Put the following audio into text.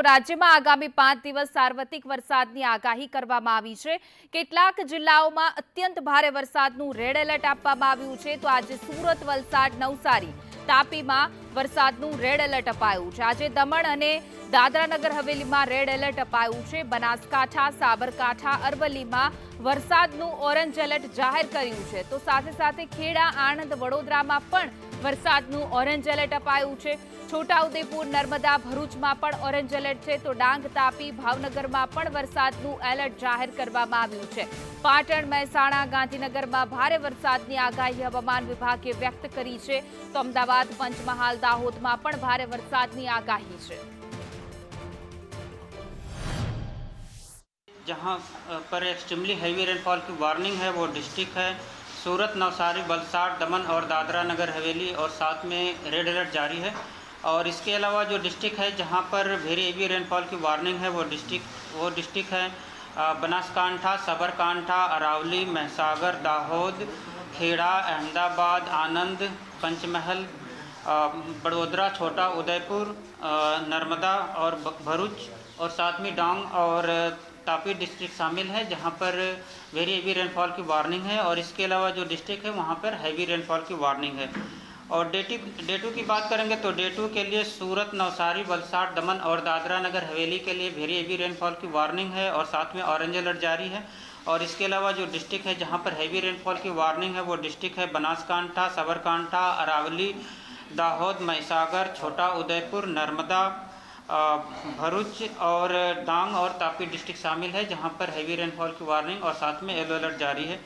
તો રાજ્યમાં આગામી પાંચ દિવસ સાર્વત્રિક વરસાદની આગાહી કરવામાં આવી છે. કેટલાક જિલ્લાઓમાં અત્યંત ભારે વરસાદનું રેડ એલર્ટ આપવામાં આવ્યું છે. તો આજે સુરત, વલસાડ, નવસારી તાપીમાં વરસાદનું રેડ એલર્ટ અપાયું છે. આજે દમણ અને દાદરાનગર હવેલીમાં રેડ એલર્ટ અપાયું છે. બનાસકાંઠા, સાબરકાંઠા, અરવલ્લીમાં વરસાદનું ઓરેન્જ એલર્ટ જાહેર કર્યું છે. તો સાથે સાથે ખેડા, આણંદ, વડોદરામાં પણ વરસાદનું ઓરેન્જ એલર્ટ અપાયું છે. છોટાઉદેપુર, નર્મદા, ભરૂચમાં પણ ઓરેન્જ એલર્ટ છે. તો ડાંગ, તાપી, ભાવનગરમાં પણ વરસાદનું એલર્ટ જાહેર કરવામાં આવ્યું છે. પાટણ, મહેસાણા, ગાંધીનગરમાં ભારે વરસાદની આગાહી હવામાન વિભાગે વ્યક્ત કરી છે. તો અમદાવાદ, પંચમહાલ, દાહોદમાં પણ ભારે વરસાદની આગાહી છે. जहाँ पर एक्सट्रीमली हैवी रेनफॉल की वार्निंग है, वो डिस्ट्रिक्ट है। सूरत, नवसारी, बलसाड़, दमन और दादरा नगर हवेली और साथ में रेड अलर्ट जारी है। और इसके अलावा जो डिस्ट्रिक्ट है, जहाँ पर वेरी हेवी रेनफॉल की वार्निंग है, वो डिस्ट्रिक्ट वो डिस्ट्रिक्ट है। बनासकांठा, सबरकांठा, अरावली, महसागर, दाहोद, खेड़ा, अहमदाबाद, आनंद, पंचमहल बड़ोदरा, छोटा उदयपुर नर्मदा और भरूच और साथ में डांग और तापी डिस्ट्रिक्ट शामिल है, जहाँ पर वेरी हेवी रेनफॉल की वार्निंग है और इसके अलावा जो डिस्ट्रिक्ट है, वहाँ पर हैवी रेनफॉल की वार्निंग है। और डे टू डे टू की बात करेंगे तो डे टू के लिए सूरत, नवसारी, वलसाड़, दमन और दादरा नगर हवेली के लिए वेरी हेवी रेनफॉल की वार्निंग है और साथ में ऑरेंज अलर्ट जारी है। और इसके अलावा जो डिस्ट्रिक्ट है, जहाँ पर हैवी रेनफॉल की वार्निंग है, वो डिस्ट्रिक्ट है बनासकांठा, साबरकांठा, अरावली, दाहोद, महिसागर, छोटा उदयपुर, नर्मदा भरूच और डांग और तापी डिस्ट्रिक्ट शामिल है, जहाँ पर हैवी रेनफॉल की वार्निंग और साथ में येलो अलर्ट जारी है।